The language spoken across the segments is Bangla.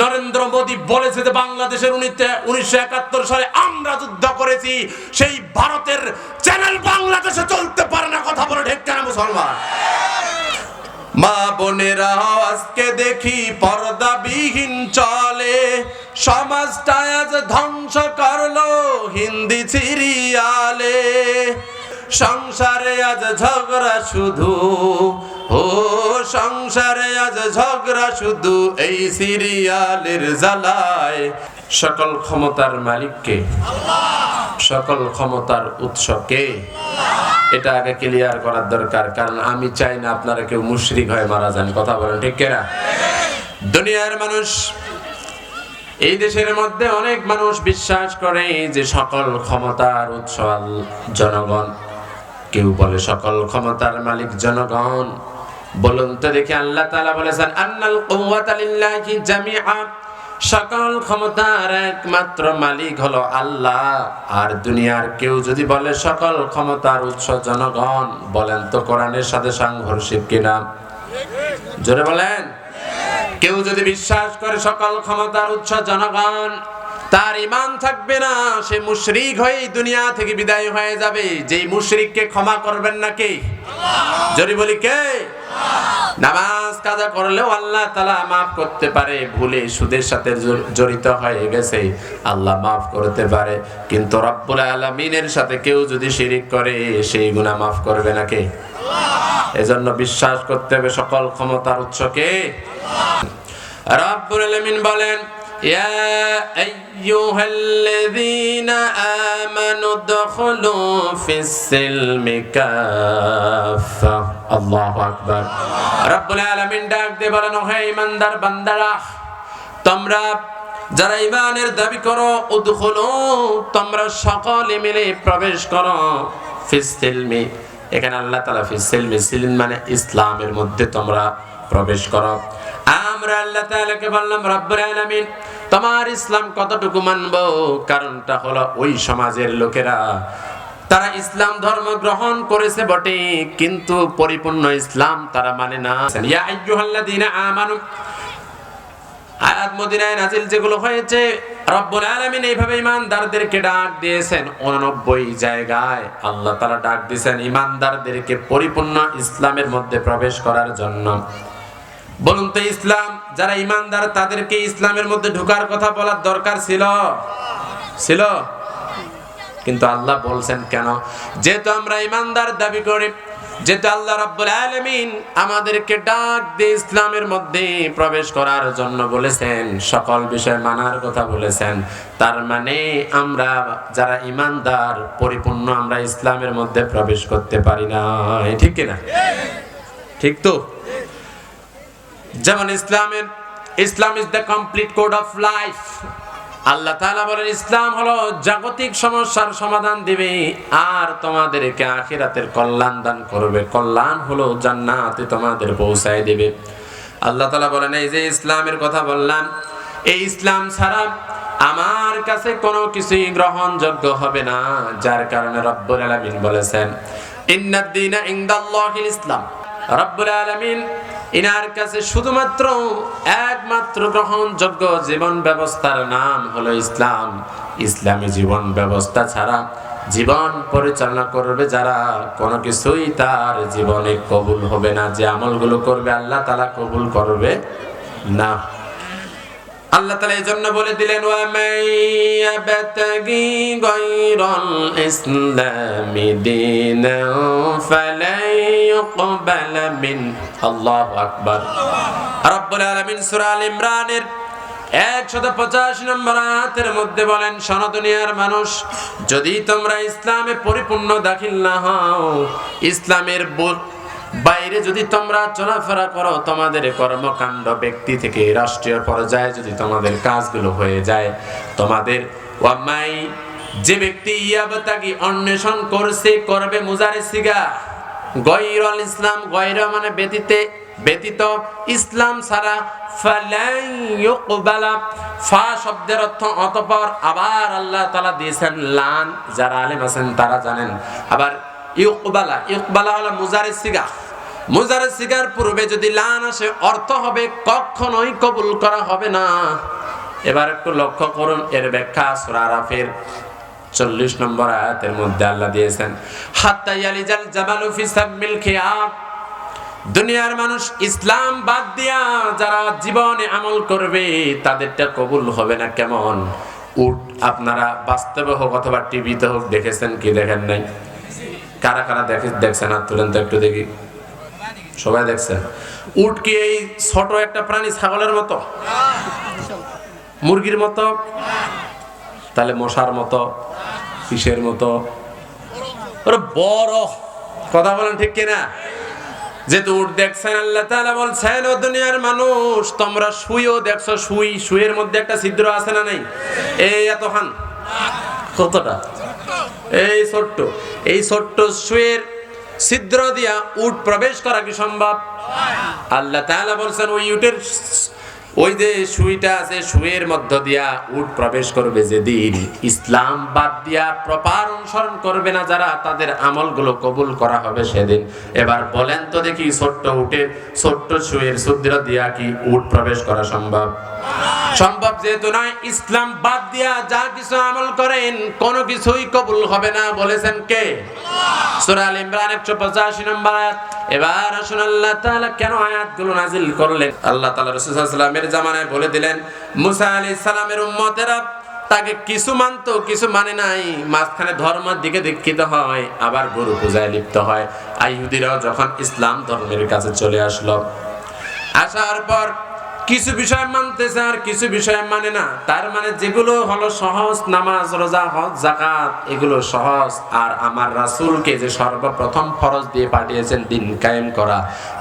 নরেন্দ্র মোদী বলেছে যে বাংলাদেশের উনিশশো একাত্তর সালে আমরা যুদ্ধ করেছি। সেই ভারতের চ্যানেল বাংলাদেশে চলতে পারে না কথা বলে, ঠিক কেন মুসলমান? মা বোনেরা, আজকে দেখি পর্দাবিহীন চলে। সমাজটা আজ ধ্বংস করল হিন্দি সিরিয়ালে। সংসারে আজ ঝগড়া শুধু, ও সংসারে আজ ঝগড়া শুধু এই সিরিয়ালের জ্বালায়। সকল ক্ষমতার মালিককে, সকল ক্ষমতার উৎসকে, এটা আগে ক্লিয়ার করার দরকার, কারণ আমি চাই না আপনারা কেউ মুশরিক হয়ে মারা যান, কথা বলেন ঠিক কিনা? দুনিয়ার মানুষ, এই দেশের মধ্যে অনেক মানুষ বিশ্বাস করে যে সকল ক্ষমতার উৎস জনগণ। কেউ বলে সকল ক্ষমতার মালিক জনগণ। বলুন তো দেখি আল্লাহ তাআলা বলেছেন, আন্নাল কুওয়াতা লিল্লাহি জামিআ। সকল ক্ষমতার একমাত্র মালিক হলো আল্লাহ। আর দুনিয়ার কেউ যদি বলে সকল ক্ষমতার উৎস জনগণ, বলেন তো কোরআনের সাথে সাংঘর্ষিক কিনা? জোরে বলেন। কেউ যদি বিশ্বাস করে সকল ক্ষমতার উৎস জনগণ তার ইমান থাকবে না, সে মুশরিক হয়ে দুনিয়া থেকে বিদায় হয়ে যাবে। যেই মুশরিককে ক্ষমা করবেন না কে? জরি বলি কে? নামাজ কাজা করলেও আল্লাহ তালা মাফ করতে পারে, ভুলে সুদের সাথে জড়িত হয়ে গেছে, আল্লাহ মাফ করতে পারে। কিন্তু রব্বুল আলমিনের সাথে কেউ যদি শিরিক করে সেই গুনাহ মাফ করবে না কে? এজন্য বিশ্বাস করতে হবে সকল ক্ষমতার উৎসকে রাব্বুল আলামিন বলেন ইয়া আইয়ুহাল্লাযীনা আমানু দুখুলু ফিস সিলমি কাফা আল্লাহু আকবার রাব্বুল আলামিন ডাক দিয়ে বলেন হে ইমানদার বান্দারা, তোমরা যারা ইমানের দাবি করো, উদখুলু, তোমরা সকলে মিলে প্রবেশ করো ফিসতিলমি এখানে আল্লাহ তাআলা ফিস সিলমি মানে ইসলামের মধ্যে তোমরা প্রবেশ করো। আমরা আল্লাহ তাআলাকে বললাম, রব্বুল আলামিন, তোমার ইসলাম কতটুকু মানবো? কারণটা হলো ওই সমাজের লোকেরা, তারা ইসলাম ধর্ম গ্রহণ করেছে বটে, কিন্তু পরিপূর্ণ ইসলাম তারা মানে না। ইয়া আইয়ুহাল্লাযীনা আমানু, আয়াত মদিনায় নাজিল যেগুলো হয়েছে, রব্বুল আলামিন এইভাবে ইমানদারদেরকে ডাক দিয়েছেন। 89 জায়গায় আল্লাহ তাআলা ডাক দিয়েছেন ইমানদারদেরকে পরিপূর্ণ ইসলামের মধ্যে প্রবেশ করার জন্য। বলুন তো ইসলাম, যারা ইমানদার তাদেরকে ইসলামের মধ্যে ঢোকার কথা বলার দরকার ছিল? ছিল? কিন্তু আল্লাহ বলছেন কেন? যেহেতু আমরা ইমানদার দাবি করি, যেহেতু আল্লাহ রাব্বুল আলামিন আমাদেরকে ডাক দিয়ে ইসলামের মধ্যে প্রবেশ করার জন্য বলেছেন, সকল বিষয় মানার কথা বলেছেন। তার মানে আমরা যারা ইমানদার, পরিপূর্ণ আমরা ইসলামের মধ্যে প্রবেশ করতে পারি না ঠিক কিনা? ঠিক তো? যেমন ইসলামের, Islam is the complete code of life আল্লাহ তাআলা বলেন, ইসলাম হলো জাগতিক সমস্যার সমাধান দিবে, আর তোমাদেরকে আখিরাতের কল্যাণ দান করবে। কল্যাণ হলো জান্নাতে তোমাদের পৌঁছায় দিবে। আল্লাহ তাআলা বলেন, এই যে ইসলামের কথা বললাম, এই ইসলাম ছাড়া আমার কাছে কোনো কিছুই গ্রহণযোগ্য হবে না, যার কারণে রব্বুল আলামিন বলেছেন ইন্নাদ দীনা ইনদাল্লাহিল ইসলাম। রব্বুল আলামিন ইনার কাছে শুধুমাত্র একমাত্র গ্রহণযোগ্য জীবন ব্যবস্থার নাম হলো ইসলাম। ইসলামী জীবন ব্যবস্থা ছাড়া জীবন পরিচালনা করবে যারা, কোনো কিছুই তার জীবনে কবুল হবে না। যে আমলগুলো করবে আল্লাহ তালা কবুল করবে না। আল্লাহ তালা এই জন্য বলে দিলেন আল্লাহু আকবার। রব্বুল আলামিন সূরা আল ইমরানের একশত পঁচাশি নম্বর আয়াতের মধ্যে বলেন সনাতনিয়ার মানুষ, যদি তোমরা ইসলামে পরিপূর্ণ দাখিল না হও, ইসলামের বাইরে যদি তোমরা চলাফেরা করো, তোমাদের কর্মকাণ্ড ব্যক্তি থেকে রাষ্ট্রীয় পর্যায়ে যদি তোমাদের কাজগুলো হয়ে যায়, তোমাদের ওয়ামাই যে ব্যক্তি ইয়াবতাকি অন্বেষণ করছে, করবে মুজারে সিগা। গয়রল ইসলাম গয়র মানে ব্যতীতে, ব্যতীত ইসলাম ছাড়া ফা শব্দের অর্থ অতঃপর আবার আল্লাহ তাআলা দিয়েছেন লান। যারা আলেম আছেন তারা জানেন। আবার ইউকবালা ইকবালা হলো মুজারে সিগা মুজারে সিগার পূর্বে যদি লান আসে, অর্থ হবে কখনোই কবুল করা হবে না। এবার একটু লক্ষ্য করুন, এর ব্যাখ্যা সূরা চল্লিশ নম্বর আয়াতের মধ্যে আল্লাহ দিয়েছেন, হাত্তা ইয়ালিজাল জাবালু ফি সাব্বিল খিয়াম। দুনিয়ার মানুষ ইসলাম বাদ দিয়া যারা জীবনে আমল করবে, তাদেরটা কবুল হবে না কেমন? উট, আপনারা বাস্তবে হোক অথবা টিভিতে হোক দেখেছেন কি দেখেন নাই? কারা কারা দেখে দেখছেন? হাত তুলেন তো একটু দেখি। সবাই দেখছেন? উট কি এই ছোট একটা প্রাণী ছাগলের মতো? মুরগির মতো? তাহলে মশার মতো? কিসের মতো? ওরে বড়। কথা বলেন ঠিক কিনা? যেহেতু উট দেখছেন, আল্লাহ তাআলা বলছেন, ও দুনিয়ার মানুষ, তোমরা শুইও দেখছ, শুই শুয়ের মধ্যে একটা ছিদ্র আছে না নাই? এই এতখান। কতটা? এই ছোট্ট এই ছোট্ট শুয়ের ছিদ্র দিয়া উট প্রবেশ করা কি সম্ভব? আল্লাহ তাআলা বলছেন ওই উটের ওই যে সুইটা আছে সুয়ের মধ্য দিয়া উট প্রবেশ করবে যেদিন। ইসলাম বাদ দিয়া প্রপার অনুসরণ করবে না যারা, তাদের আমলগুলো কবুল করা হবে সেদিন। এবার বলেন তো দেখি ছোট্ট উটের ছোট্ট সুয়ের সুদ্র দিয়া কি উট প্রবেশ করা সম্ভব? সম্ভব যেহেতু নয়, ইসলাম বাদ দিয়া যা কিছু আমল করেন, কোনো কিছুই কবুল হবে না, বলেছেন কে? সূরা আল ইমরান 185 নম্বর আয়াত। এবার আসুন আল্লাহ তাআলা কেন আয়াতগুলো নাজিল করলেন? আল্লাহ তাআলা রাসূল সাল্লাল্লাহু ওয়াসাল্লামের জামানায় বলে দিলেন, মুসা আলাইহিস সালামের উম্মতেরা তাকে কিছু মানতো, কিছু মানে নাই। মাঝখানে ধর্মের দিকে দীক্ষিত হয়, আবার গরু পূজায় লিপ্ত হয়। আইহুদিরাও যখন ইসলাম ধর্মের কাছে চলে আসলো, আসার পর কিছু বিষয় মানতেছে আর কিছু বিষয় মানে না। তার মানে যেগুলো হলো সহজ নামাজ, রোজা, হজ জাকাত এগুলো সহজ। আর আমার রাসূলকে যে সর্বপ্রথম ফরজ দিয়ে পাঠিয়েছেন দিন কায়েম করা,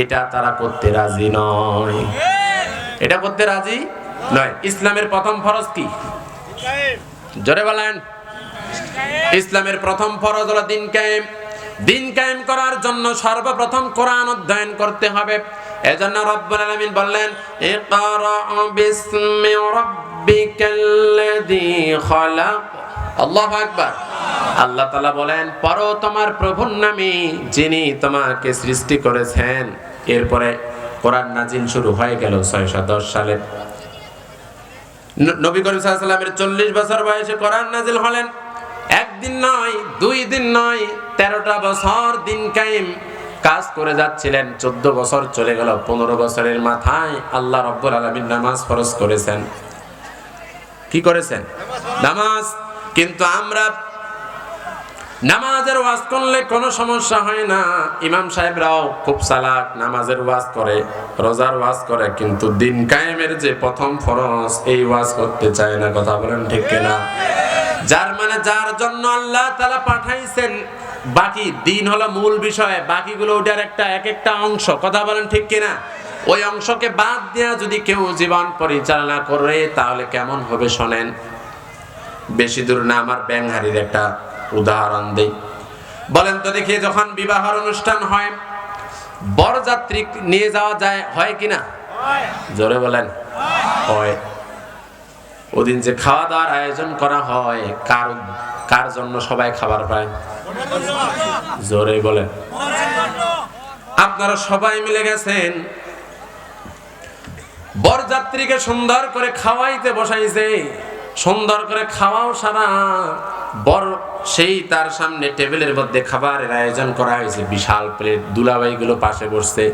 এটা তারা করতে রাজি নয়। এটা করতে রাজি? নয়। ইসলামের প্রথম ফরজ কি? জোরে বলেন। ইসলামের প্রথম ফরজ হলো দিন কায়েম। দিন কায়েম করার জন্য সর্বপ্রথম কোরআন অধ্যয়ন করতে হবে। এজন্য রব্বুল আলামিন বললেন ইকরা বিসমি রাব্বিকাল্লাযী খালাক। আল্লাহু আকবার। আল্লাহ তাআলা বলেন পড়ো তোমার প্রভুর নামে যিনি তোমাকে সৃষ্টি করেছেন। এরপরে কোরআন নাজিল শুরু হয়ে গেল 610 সালে। ন- নবী করিম সাল্লামের চল্লিশ বছর বয়সে কোরআন নাজিল হলেন। একদিন নয়, দুই দিন নয়, তেরোটা বছর দিন কায়েম কাজ করে যাচ্ছিলেন। চোদ্দ বছর চলে গেল, পনেরো বছরের মাথায় আল্লাহ রব্বুল আলমিন নামাজ ফরজ করেছেন। কি করেছেন? নামাজ। কিন্তু আমরা নামাজের ওয়াজ করলে কোনো সমস্যা হয় না। ইমাম সাহেবরাও খুব চালাক নামাজের ওয়াজ করে, রোজার ওয়াজ করে, কিন্তু দিন কায়েমের যে প্রথম ফরজ, এই ওয়াজ করতে চায় না, কথা বলেন ঠিক কিনা? যার মানে যার জন্য আল্লাহ তালা পাঠাইছেন, বাকি দিন হলো মূল বিষয়, বাকিগুলো ওটার একটা, এক একটা অংশ, কথা বলেন ঠিক কিনা? ওই অংশকে বাদ দেয়া যদি কেউ জীবন পরিচালনা করে, তাহলে কেমন হবে শোনেন? বেশি দূর না, আমার ব্যাংহারির একটা উদাহরণ দেই। বলেন তো দেখি যখন বিবাহের অনুষ্ঠান হয় বরযাত্রী নিয়ে যাওয়া যায় হয় কিনা জোরে বলেন হয়। ওদিন যে খাওয়া দাওয়ার আয়োজন করা হয় কার কার জন্য সবাই খাবার পায়? জোরে বলেন। আপনারা সবাই মিলে গেছেন বরযাত্রীকে সুন্দর করে খাওয়াইতে বসাইছে। সুন্দর করে খাওয়াও সারা। বর সেই তার সামনে টেবিলের মধ্যে খাবারের আয়োজন করা হয়েছে। বিশাল প্লেট দুলাবাইগুলো পাশে বসছে।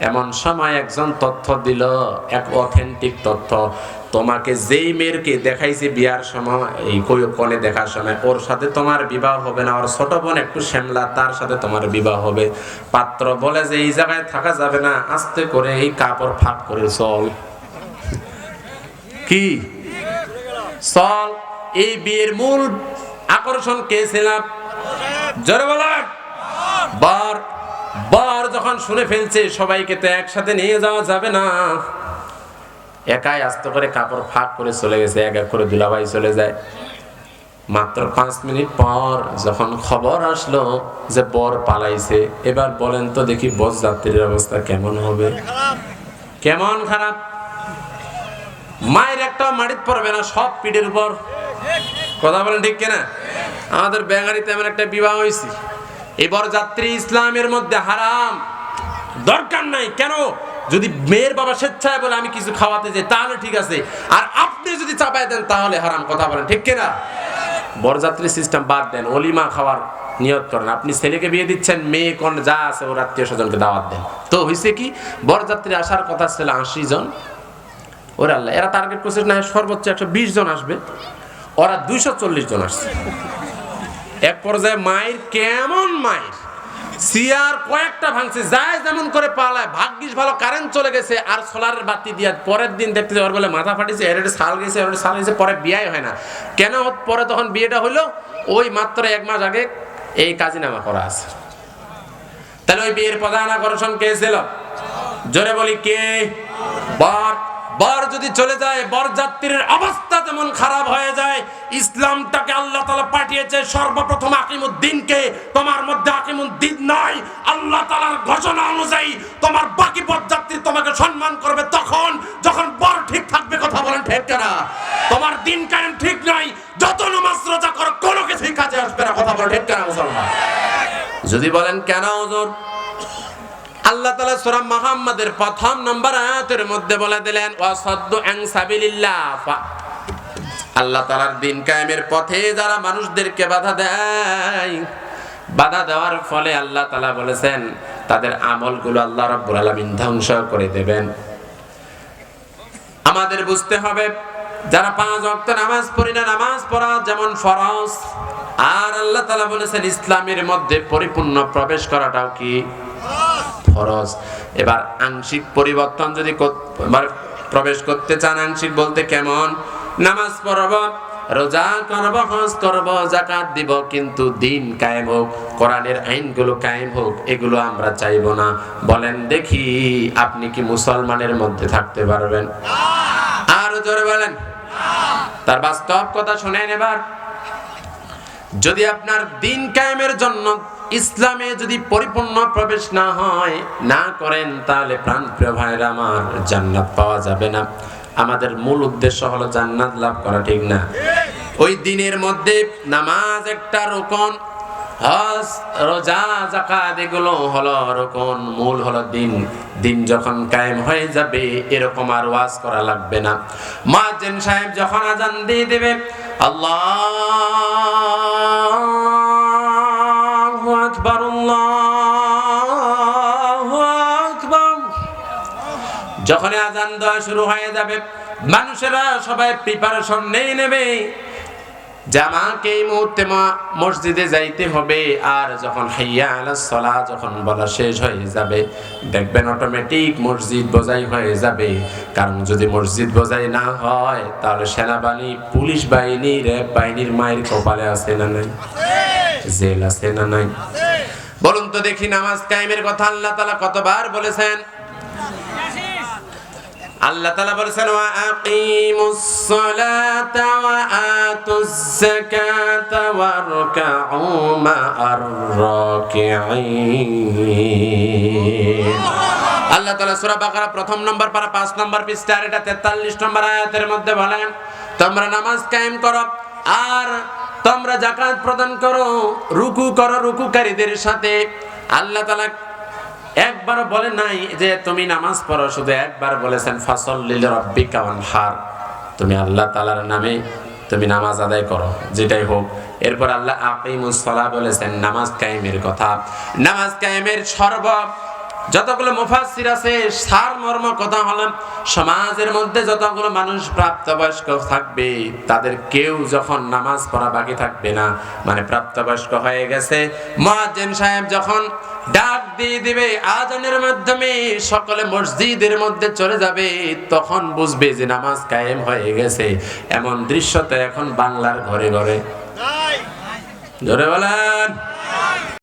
এমন সময় একজন তথ্য দিল, এক অথেন্টিক তথ্য। তোমাকে যেই মেয়েরকে দেখাইছে বিয়ার সময়, এই কই কনে দেখার সময়, ওর সাথে তোমার বিবাহ হবে না। ওর ছোট বোন একটু শ্যামলা, তার সাথে তোমার বিবাহ হবে। পাত্র বলে যে, এই জায়গায় থাকা যাবে না। আস্তে করে এই কাপড় ফাঁক করে চল। কি? চল। এই বিয়ের মূল আকর্ষণ কে ছিলাম বর বর যখন শুনে ফেলছে, সবাইকে তো একসাথে নিয়ে যাওয়া যাবে না। একাই আস্তে করে কাপড় ফাঁক করে চলে গেছে, এক এক করে দুলাভাই চলে যায়। মাত্র পাঁচ মিনিট পর যখন খবর আসলো যে বর পালাইছে, এবার বলেন তো দেখি বস যাত্রীর অবস্থা কেমন হবে? কেমন খারাপ? মায়ের একটা মাটিত পড়বে না, সব পিঠের উপর। কথা বলেন ঠিক কিনা? আমাদের ব্যাঙারিতে এমন একটা বিবাহ হয়েছে এবার যাত্রী ইসলামের মধ্যে হারাম। দরকার নাই। কেন? যদি মেয়ের বাবা স্বেচ্ছায় বলে আমি কিছু খাওয়াতে যাই, তাহলে ঠিক আছে। আর আপনি যদি চাপায় দেন, তাহলে হারাম কথা বলেন। ঠিক কিনা? বরযাত্রী সিস্টেম বাদ দেন। অলিমা খাওয়ার নিয়ত করেন। আপনি ছেলেকে বিয়ে দিচ্ছেন, মেয়ে কোন যা আছে ওর আত্মীয় স্বজনকে দাওয়াত দেন। তো হয়েছে কি? বরযাত্রী আসার কথা ছিল আশি জন। ওরা আল্লাহ, এরা টার্গেট করছে না সর্বোচ্চ একশো বিশ জন আসবে। ওরা দুইশো চল্লিশ জন আসছে। এক পর্যায়ে মায়ের কেমন মায়ের? সিয়ার কয়েকটা ভাঙছে, যায় যেমন করে পালায়, ভাগ্যিস ভালো কারেন্ট চলে গেছে, আর সোলারের বাতি দিয়ে পরের দিন দেখতে ওর বলে মাথা ফাটিছে, এর সাল গেছে, এর সাল গেছে, পরে বিয়ে হয় না। কেন পরে তখন বিয়েটা হলো ওই মাত্র এক মাস আগে এই কাজিনামা করা আছে। তাহলে ওই বিয়ের প্রধান আকর্ষণ কে ছিল? জোরে বলি কে? বর। বর যদি চলে যায়, বরযাত্রীর অবস্থা তেমন খারাপ হয়ে যায়, ইসলামটাকে পাঠিয়েছে সর্বপ্রথম আকিমুদ্দিনকে। তোমার মধ্যে আকিমুদ্দিন নয় আল্লাহ তালার ঘোষণা অনুযায়ী তোমার বাকি বরযাত্রী তোমাকে সম্মান করবে তখন, যখন বর ঠিক থাকবে কথা বলেন ঠিক না তোমার দিন কায়েম ঠিক নাই। যত নামাজ রোজা করো, কোনো কিছুই কাজে আসবে না, কথা বলেন ঠিক না মুসলমান? যদি বলেন কেন হুজুর? আল্লাহ তালা সূরা মুহাম্মাদের প্রথম নম্বর আয়াতের মধ্যে বলে দিলেন ওয়াসাদ্দু আন সাবিলিল্লাহ আল্লাহ তালার দিন কায়েমের পথে যারা মানুষদেরকে বাধা দেয়, বাধা দেওয়ার ফলে আল্লাহ তালা বলেছেন, তাদের আমলগুলো আল্লাহ রাব্বুল আলামিন ধ্বংস করে দেবেন। আমাদের বুঝতে হবে, যারা পাঁচ ওয়াক্ত নামাজ পড়ি না, নামাজ পড়া যেমন ফরজ, আর আল্লাহ তাআলা বলেছেন, ইসলামের মধ্যে পরিপূর্ণ প্রবেশ করাটাও কি? ফরজ। এবার আংশিক পরিবর্তন যদি এবার প্রবেশ করতে চান, আংশিক বলতে কেমন? নামাজ পড়ব, রোজা করব হজ করব জাকাত দিব, কিন্তু দিন কায়েম হোক, কোরআনের আইনগুলো কায়েম হোক, এগুলো আমরা চাইব না। বলেন দেখি, আপনি কি মুসলমানের মধ্যে থাকতে পারবেন? আরও জোরে বলেন। তার বাস্তব কথা শুনেন এবার। যদি আপনার দিন কায়েমের জন্য ইসলামে যদি পরিপূর্ণ প্রবেশ না হয়, না করেন, তাহলে প্রাণ প্রিয় ভাইরা আমার জান্নাত পাওয়া যাবে না। আমাদের মূল উদ্দেশ্য হলো জান্নাত লাভ করা, ঠিক না? ওই দিনের মধ্যে নামাজ একটা রোকন, হজ, রোজা জাকাত এগুলো হলো রোকন, মূল হলো দিন। দিন যখন কায়েম হয়ে যাবে, এরকম আর ওয়াজ করা লাগবে না। মুয়াজ্জিন সাহেব যখন আজান দিয়ে দেবে, আল্লাহু যখন আজান দেওয়া শুরু হয়ে যাবে, মানুষেরা সবাই প্রিপারেশন নিয়ে নেবে। জামাকে এই মুহূর্তে মসজিদে যাইতে হবে, আর যখন হাইয়া আলা সলা যখন বলা শেষ হয়ে যাবে, দেখবেন অটোমেটিক মসজিদ বোঝাই হয়ে যাবে। কারণ যদি মসজিদ বোঝাই না হয়, তাহলে সেনাবাহিনী, পুলিশ বাহিনী, র্যাব বাহিনীর মায়ের কপালে আছে না নাই? জেল আছে না নাই? বলুন তো দেখি নামাজ কায়েমের কথা আল্লাহ তালা কতবার বলেছেন? আল্লাহ তালা বলেছেন আল্লাহ তাআলা সূরা বাকারা প্রথম নম্বর পারা 5 নম্বর পৃষ্ঠা আর এটা 43 নম্বর আয়াতের মধ্যে বলেন, তোমরা নামাজ কায়েম করো আর তোমরা যাকাত প্রদান করো, রুকু করো রুকুকারীদের সাথে। আল্লাহ তাআলা একবার বলে নাই যে তুমি নামাজ পড়ো, শুধু একবার বলেছেন ফাসল লিল রব্বিকা ওয়ানহার। তুমি আল্লাহ তালার নামে তুমি নামাজ আদায় করো, যেটাই হোক। এরপর আল্লাহ আকিমুস সালাহ বলেছেন, নামাজ কায়েমের কথা। নামাজ কায়েমের সর্ব যতগুলো মুফাসসির আছে, সার মর্ম কথা হলাম, সমাজের মধ্যে যতগুলো মানুষ প্রাপ্তবয়স্ক থাকবে, তাদের কেউ যখন নামাজ পড়া বাকি থাকবে না মানে প্রাপ্তবয়স্ক হয়ে গেছে মুয়াজ্জিন সাহেব যখন ডাক দিয়ে দিবে আজানের মাধ্যমে সকলে মসজিদের মধ্যে চলে যাবে। তখন বুঝবে যে নামাজ কায়েম হয়ে গেছে। এমন দৃশ্য তো এখন বাংলার ঘরে ঘরে। জোরে বলেন।